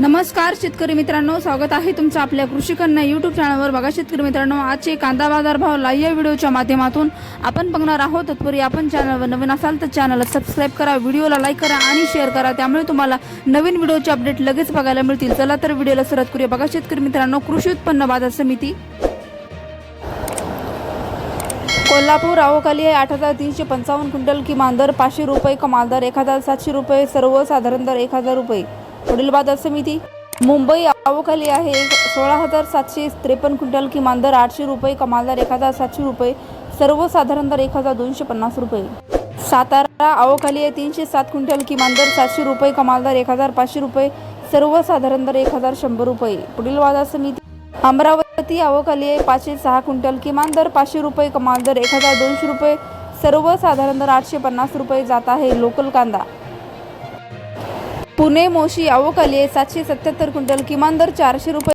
नमस्कार शेतकरी मित्रांनो. स्वागत आहे तुमचं आपल्या कृषी कन्या युट्यूब चॅनलवर बघा शेतकरी मित्रांनो आजचे कांदा बाजार भाव लाईव्ह या व्हिडिओच्या माध्यमातून आपण बघणार आहोत. तत्पूर्वी आपण चॅनलवर नवीन असाल तर चॅनलला सबस्क्राईब करा व्हिडिओला लाईक करा आणि शेअर करा. त्यामुळे तुम्हाला नवीन व्हिडिओचे अपडेट लगेच बघायला मिळतील. चला तर व्हिडिओला सुरुवात करूया. बघा शेतकरी मित्रांनो कृषी उत्पन्न बाजार समिती. कोल्हापूर आवकाली आहे आठ हजार तीनशे पंचावन्न क्विंटल किमान दर पाचशे रुपये कमाल दर एक हजार सातशे रुपये सर्वसाधारण दर एक हजार रुपये. पुढील बाजार समिती. मुंबई आवकाली आहे. सोळा हजार सातशे त्रेपन्न क्विंटल किमान दर आठशे रुपये कमाल दर एक हजार सातशे रुपये सर्वसाधारण दर एक हजार दोनशे पन्नास रुपये. सातारा आवकाली आहे. तीनशे सात क्विंटल किमान दर सातशे रुपये कमाल दर एक हजार पाचशे रुपये सर्वसाधारण दर एक हजार शंभर रुपये. पुढील बाजार समिती. अमरावती आवकाली आहे. पाचशे सहा क्विंटल किमान दर पाचशे रुपये कमाल दर एक हजार दोनशे रुपये सर्वसाधारण दर आठशे पन्नास रुपये जात आहे. लोकल कांदा. पुणे मोशी आवकाली सातशे सत्याहत्तर क्विंटल किमान दर चारशे रुपये.